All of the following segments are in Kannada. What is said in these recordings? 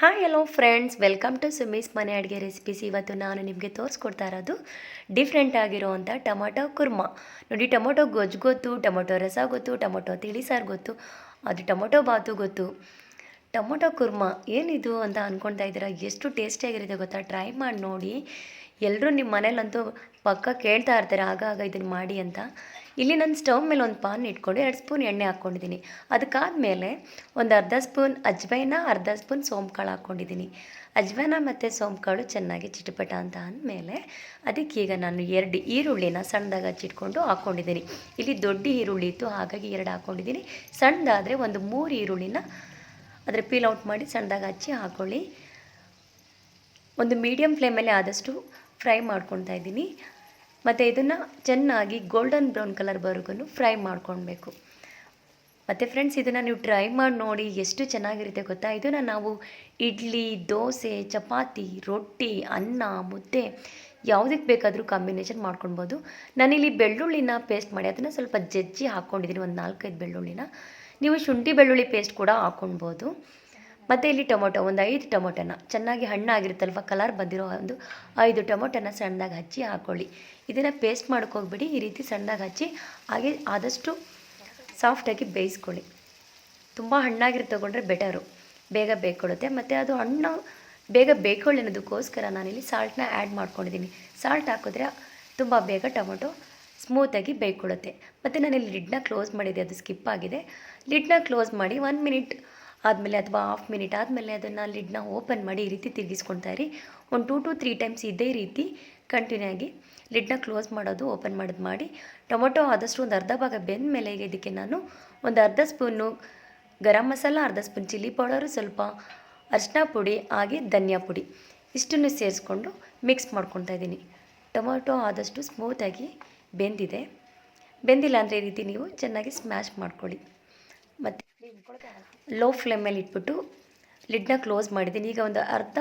Hi hello friends welcome to Sumi's ಮನೆ ಅಡುಗೆ ರೆಸಿಪೀಸ್ ಇವತ್ತು ನಾನು ನಿಮಗೆ ತೋರಿಸ್ಕೊಡ್ತಾ ಇರೋದು ಡಿಫ್ರೆಂಟ್ ಆಗಿರೋವಂಥ ಟೊಮೊಟೊ ಕುರ್ಮಾ. ನೋಡಿ, ಟೊಮೊಟೊ ಗೊಜ್ಜು ಗೊತ್ತು, ಟೊಮೊಟೊ ರಸ ಗೊತ್ತು, ಟೊಮೊಟೊ ತಿಳಿ ಸಾರು ಗೊತ್ತು, ಅದು ಟೊಮೊಟೊ ಬಾತು ಗೊತ್ತು. ಟೊಮೊಟೊ ಕುರ್ಮಾ ಏನಿದು ಅಂತ ಅಂದ್ಕೊಳ್ತಾ ಇದ್ದೀರಾ? ಎಷ್ಟು ಟೇಸ್ಟಿಯಾಗಿರುತ್ತೆ ಗೊತ್ತಾ? ಟ್ರೈ ಮಾಡಿ ನೋಡಿ. ಎಲ್ಲರೂ ನಿಮ್ಮ ಮನೇಲಂತೂ ಪಕ್ಕ ಕೇಳ್ತಾ ಇರ್ತಾರೆ, ಆಗ ಆಗ ಇದನ್ನು ಮಾಡಿ ಅಂತ. ಇಲ್ಲಿ ನಾನು ಸ್ಟವ್ ಮೇಲೆ ಒಂದು ಪಾನ್ ಇಟ್ಕೊಂಡು ಎರಡು ಸ್ಪೂನ್ ಎಣ್ಣೆ ಹಾಕ್ಕೊಂಡಿದ್ದೀನಿ ಅದಕ್ಕಾದಮೇಲೆ ಒಂದು ಅರ್ಧ ಸ್ಪೂನ್ ಅಜ್ವೈನ, ಅರ್ಧ ಸ್ಪೂನ್ ಸೋಂಕಾಳು ಹಾಕ್ಕೊಂಡಿದ್ದೀನಿ ಅಜ್ವೈನ ಮತ್ತು ಸೋಂಕಾಳು ಚೆನ್ನಾಗಿ ಚಿಟಪಟ ಅಂತ ಅಂದಮೇಲೆ ಈಗ ನಾನು ಎರಡು ಈರುಳ್ಳಿನ ಸಣ್ಣದಾಗ ಹಚ್ಚಿಟ್ಕೊಂಡು ಹಾಕ್ಕೊಂಡಿದ್ದೀನಿ ಇಲ್ಲಿ ದೊಡ್ಡ ಈರುಳ್ಳಿ ಇತ್ತು, ಹಾಗಾಗಿ ಎರಡು ಹಾಕ್ಕೊಂಡಿದ್ದೀನಿ ಸಣ್ಣದಾದರೆ ಒಂದು ಮೂರು ಈರುಳ್ಳಿನ ಅದರ ಪೀಲ್ ಔಟ್ ಮಾಡಿ ಸಣ್ಣದಾಗ ಹಚ್ಚಿ ಹಾಕ್ಕೊಳ್ಳಿ ಒಂದು ಮೀಡಿಯಮ್ ಫ್ಲೇಮಲ್ಲಿ ಆದಷ್ಟು ಫ್ರೈ ಮಾಡ್ಕೊತಾ ಇದ್ದೀನಿ. ಮತ್ತು ಇದನ್ನು ಚೆನ್ನಾಗಿ ಗೋಲ್ಡನ್ ಬ್ರೌನ್ ಕಲರ್ ಬರೋಗೂ ಫ್ರೈ ಮಾಡ್ಕೊಳ್ಬೇಕು. ಮತ್ತು ಫ್ರೆಂಡ್ಸ್ ಇದನ್ನು ನೀವು ಟ್ರೈ ಮಾಡಿ ನೋಡಿ ಎಷ್ಟು ಚೆನ್ನಾಗಿರುತ್ತೆ ಗೊತ್ತಾ? ಇದನ್ನು ನಾವು ಇಡ್ಲಿ, ದೋಸೆ, ಚಪಾತಿ, ರೊಟ್ಟಿ, ಅನ್ನ, ಮುದ್ದೆ ಯಾವುದಕ್ಕೆ ಬೇಕಾದರೂ ಕಾಂಬಿನೇಷನ್ ಮಾಡ್ಕೊಳ್ಬೋದು. ನಾನಿಲ್ಲಿ ಬೆಳ್ಳುಳ್ಳಿನ ಪೇಸ್ಟ್ ಮಾಡಿ, ಅದನ್ನು ಸ್ವಲ್ಪ ಜಜ್ಜಿ ಹಾಕ್ಕೊಂಡಿದ್ದೀನಿ ಒಂದು ನಾಲ್ಕೈದು ಬೆಳ್ಳುಳ್ಳಿನ. ನೀವು ಶುಂಠಿ ಬೆಳ್ಳುಳ್ಳಿ ಪೇಸ್ಟ್ ಕೂಡ ಹಾಕ್ಕೊಳ್ಬೋದು ಮತ್ತು ಇಲ್ಲಿ ಟೊಮೊಟೊ, ಒಂದು ಐದು ಟೊಮೊಟೊನ. ಚೆನ್ನಾಗಿ ಹಣ್ಣಾಗಿರುತ್ತಲ್ವ? ಕಲರ್ ಬಂದಿರೋ ಒಂದು ಐದು ಟೊಮೊಟೊನ ಸಣ್ಣದಾಗಿ ಹಚ್ಚಿ ಹಾಕ್ಕೊಳ್ಳಿ ಇದನ್ನು ಪೇಸ್ಟ್ ಮಾಡ್ಕೋಗ್ಬಿಡಿ ಈ ರೀತಿ ಸಣ್ಣದಾಗಿ ಹಚ್ಚಿ, ಹಾಗೆ ಆದಷ್ಟು ಸಾಫ್ಟಾಗಿ ಬೇಯಿಸ್ಕೊಳ್ಳಿ. ತುಂಬ ಹಣ್ಣಾಗಿರು ತೊಗೊಂಡ್ರೆ ಬೆಟರು ಬೇಗ ಬೇಯ್ಕೊಳ್ಳುತ್ತೆ ಮತ್ತು ಅದು ಹಣ್ಣು, ಬೇಗ ಬೇಯ್ಕೊಳ್ಳಿ ಅನ್ನೋದಕ್ಕೋಸ್ಕರ ನಾನಿಲ್ಲಿ ಸಾಲ್ಟನ್ನ ಆ್ಯಡ್ ಮಾಡ್ಕೊಂಡಿದ್ದೀನಿ. ಸಾಲ್ಟ್ ಹಾಕಿದ್ರೆ ತುಂಬ ಬೇಗ ಟೊಮೊಟೊ ಸ್ಮೂತಾಗಿ ಬೇಯ್ಕೊಳ್ಳುತ್ತೆ ಮತ್ತು ನಾನಿಲ್ಲಿ ಲಿಡ್ನ ಕ್ಲೋಸ್ ಮಾಡಿದೆ ಅದು ಸ್ಕಿಪ್ ಆಗಿದೆ. ಲಿಡ್ನ ಕ್ಲೋಸ್ ಮಾಡಿ ಒನ್ ಮಿನಿಟ್ ಆದಮೇಲೆ ಅಥವಾ ಹಾಫ್ ಮಿನಿಟ್ ಆದಮೇಲೆ ಅದನ್ನು ಲಿಡ್ನ ಓಪನ್ ಮಾಡಿ ಈ ರೀತಿ ತಿರುಗಿಸ್ಕೊಳ್ತಾ ಇರಿ. ಒಂದು ಟೂ ಟು ತ್ರೀ ಟೈಮ್ಸ್ ಇದೇ ರೀತಿ ಕಂಟಿನ್ಯೂ ಆಗಿ ಲಿಡ್ನ ಕ್ಲೋಸ್ ಮಾಡೋದು ಓಪನ್ ಮಾಡೋದು ಮಾಡಿ. ಟೊಮೊಟೊ ಆದಷ್ಟು ಒಂದು ಅರ್ಧ ಭಾಗ ಬೆಂದ ಮೇಲೆ ಇದಕ್ಕೆ ನಾನು ಒಂದು ಅರ್ಧ ಸ್ಪೂನು ಗರಂ ಮಸಾಲ, ಅರ್ಧ ಸ್ಪೂನ್ ಚಿಲ್ಲಿ ಪೌಡರು ಸ್ವಲ್ಪ ಅರಿಶಿನ ಪುಡಿ, ಹಾಗೆ ಧನಿಯಾ ಪುಡಿ ಇಷ್ಟನ್ನು ಸೇರಿಸ್ಕೊಂಡು ಮಿಕ್ಸ್ ಮಾಡ್ಕೊತಾ ಇದ್ದೀನಿ. ಟೊಮೊಟೊ ಆದಷ್ಟು ಸ್ಮೂತಾಗಿ ಬೆಂದಿದೆ. ಬೆಂದಿಲ್ಲ ಅಂದರೆ ಈ ರೀತಿ ನೀವು ಚೆನ್ನಾಗಿ ಸ್ಮ್ಯಾಶ್ ಮಾಡ್ಕೊಳ್ಳಿ. ಲೋ ಫ್ಲೇಮಲ್ಲಿ ಇಟ್ಬಿಟ್ಟು ಲಿಡ್ನ ಕ್ಲೋಸ್ ಮಾಡಿದ್ದೀನಿ. ಈಗ ಒಂದು ಅರ್ಧ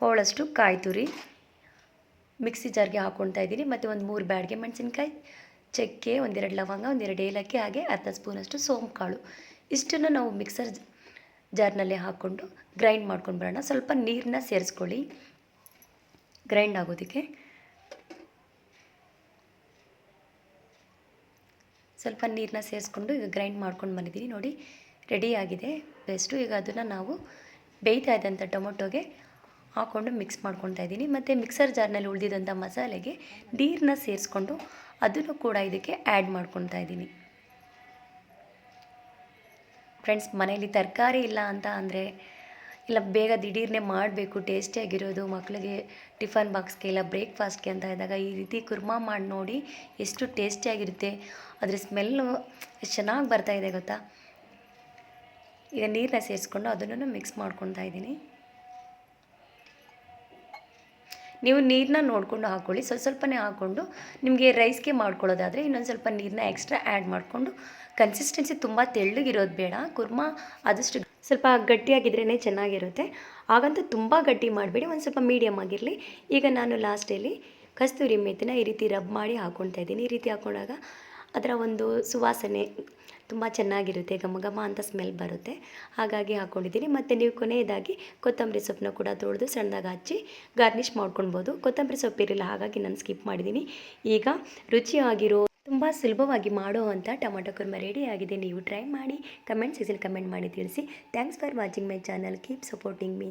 ಹೋಳಷ್ಟು ಕಾಯಿ ತುರಿ ಮಿಕ್ಸಿ ಜಾರ್ಗೆ ಹಾಕ್ಕೊಳ್ತಾ ಇದ್ದೀನಿ. ಮತ್ತು ಒಂದು ಮೂರು ಬ್ಯಾಡ್ಗೆ ಮೆಣಸಿನ್ಕಾಯಿ, ಚಕ್ಕೆ, ಒಂದೆರಡು ಲವಂಗ, ಒಂದೆರಡು ಏಲಕ್ಕಿ, ಹಾಗೆ ಅರ್ಧ ಸ್ಪೂನಷ್ಟು ಸೋಂಪು ಕಾಳು ಇಷ್ಟನ್ನು ನಾವು ಮಿಕ್ಸರ್ ಜಾರ್ನಲ್ಲಿ ಹಾಕ್ಕೊಂಡು ಗ್ರೈಂಡ್ ಮಾಡ್ಕೊಂಡು ಬರೋಣ. ಸ್ವಲ್ಪ ನೀರನ್ನ ಸೇರಿಸ್ಕೊಳ್ಳಿ. ಗ್ರೈಂಡ್ ಆಗೋದಕ್ಕೆ ಸ್ವಲ್ಪ ನೀರನ್ನ ಸೇರಿಸ್ಕೊಂಡು ಈಗ ಗ್ರೈಂಡ್ ಮಾಡ್ಕೊಂಡು ಬಂದಿದ್ದೀನಿ ನೋಡಿ ರೆಡಿಯಾಗಿದೆ ಬೆಸ್ಟು ಈಗ ಅದನ್ನು ನಾವು ಬೇಯ್ತಾ ಇದ್ದಂಥ ಟೊಮೊಟೊಗೆ ಹಾಕ್ಕೊಂಡು ಮಿಕ್ಸ್ ಮಾಡ್ಕೊತಾ ಇದ್ದೀನಿ. ಮತ್ತು ಮಿಕ್ಸರ್ ಜಾರ್ನಲ್ಲಿ ಉಳಿದಿದ್ದಂಥ ಮಸಾಲೆಗೆ ನೀರನ್ನ ಸೇರಿಸ್ಕೊಂಡು ಅದನ್ನು ಕೂಡ ಇದಕ್ಕೆ ಆ್ಯಡ್ ಮಾಡ್ಕೊತಾ ಇದ್ದೀನಿ. ಫ್ರೆಂಡ್ಸ್ ಮನೆಯಲ್ಲಿ ತರಕಾರಿ ಇಲ್ಲ ಅಂತ ಅಂದರೆ ಇಲ್ಲ, ಬೇಗ ದಿಢೀರ್ನೆ ಮಾಡಬೇಕು ಟೇಸ್ಟಿಯಾಗಿರೋದು ಮಕ್ಕಳಿಗೆ ಟಿಫನ್ ಬಾಕ್ಸ್ಗೆ ಇಲ್ಲ, ಬ್ರೇಕ್ಫಾಸ್ಟ್ಗೆ ಅಂತ ಇದ್ದಾಗ ಈ ರೀತಿ ಕುರ್ಮಾ ಮಾಡಿ ನೋಡಿ ಎಷ್ಟು ಟೇಸ್ಟಿಯಾಗಿರುತ್ತೆ ಅದ್ರ ಸ್ಮೆಲ್ಲು ಎಷ್ಟು ಚೆನ್ನಾಗಿ ಇದೆ ಗೊತ್ತಾ? ಈಗ ನೀರನ್ನ ಸೇರಿಸ್ಕೊಂಡು ಅದನ್ನು ಮಿಕ್ಸ್ ಮಾಡ್ಕೊತಾ ಇದ್ದೀನಿ. ನೀವು ನೀರನ್ನ ನೋಡಿಕೊಂಡು ಹಾಕ್ಕೊಳ್ಳಿ ಸ್ವಲ್ಪ ಸ್ವಲ್ಪನೇ ಹಾಕ್ಕೊಂಡು ನಿಮಗೆ ರೈಸ್ಗೆ ಮಾಡ್ಕೊಳ್ಳೋದಾದರೆ ಇನ್ನೊಂದು ಸ್ವಲ್ಪ ನೀರನ್ನ ಎಕ್ಸ್ಟ್ರಾ ಆ್ಯಡ್ ಮಾಡಿಕೊಂಡು ಕನ್ಸಿಸ್ಟೆನ್ಸಿ ತುಂಬ ತೆಳ್ಳಗಿರೋದು ಬೇಡ. ಕುರ್ಮಾ ಆದಷ್ಟು ಸ್ವಲ್ಪ ಗಟ್ಟಿಯಾಗಿದ್ರೇ ಚೆನ್ನಾಗಿರುತ್ತೆ. ಹಾಗಂತ ತುಂಬ ಗಟ್ಟಿ ಮಾಡಬೇಡಿ, ಒಂದು ಸ್ವಲ್ಪ ಮೀಡಿಯಮ್ ಆಗಿರಲಿ. ಈಗ ನಾನು ಲಾಸ್ಟಲ್ಲಿ ಕಸ್ತೂರಿ ಮೆತ್ತಿನ ಈ ರೀತಿ ರಬ್ ಮಾಡಿ ಹಾಕ್ಕೊಳ್ತಾ ಇದ್ದೀನಿ. ಈ ರೀತಿ ಹಾಕ್ಕೊಂಡಾಗ ಅದರ ಒಂದು ಸುವಾಸನೆ ತುಂಬ ಚೆನ್ನಾಗಿರುತ್ತೆ, ಘಮ ಘಮ ಅಂತ ಸ್ಮೆಲ್ ಬರುತ್ತೆ. ಹಾಗಾಗಿ ಹಾಕ್ಕೊಂಡಿದ್ದೀನಿ ಮತ್ತು ನೀವು ಕೊನೆಯದಾಗಿ ಕೊತ್ತಂಬರಿ ಸೊಪ್ಪನ್ನ ಕೂಡ ತೊಳೆದು ಸಣ್ಣದಾಗಿ ಹಚ್ಚಿ ಗಾರ್ನಿಷ್ ಮಾಡ್ಕೊಳ್ಬೋದು. ಕೊತ್ತಂಬರಿ ಸೊಪ್ಪಿರಲಿಲ್ಲ ಹಾಗಾಗಿ ನಾನು ಸ್ಕಿಪ್ ಮಾಡಿದ್ದೀನಿ. ಈಗ ರುಚಿಯಾಗಿರೋ ತುಂಬ ಸುಲಭವಾಗಿ ಮಾಡೋ ಅಂಥ ಟೊಮೊಟೊ ಕುರ್ಮ ರೆಡಿ ಆಗಿದೆ. ನೀವು ಟ್ರೈ ಮಾಡಿ ಕಮೆಂಟ್ ಸೆಕ್ಷನ್ ಕಮೆಂಟ್ ಮಾಡಿ ತಿಳಿಸಿ. Thanks for watching my channel keep supporting me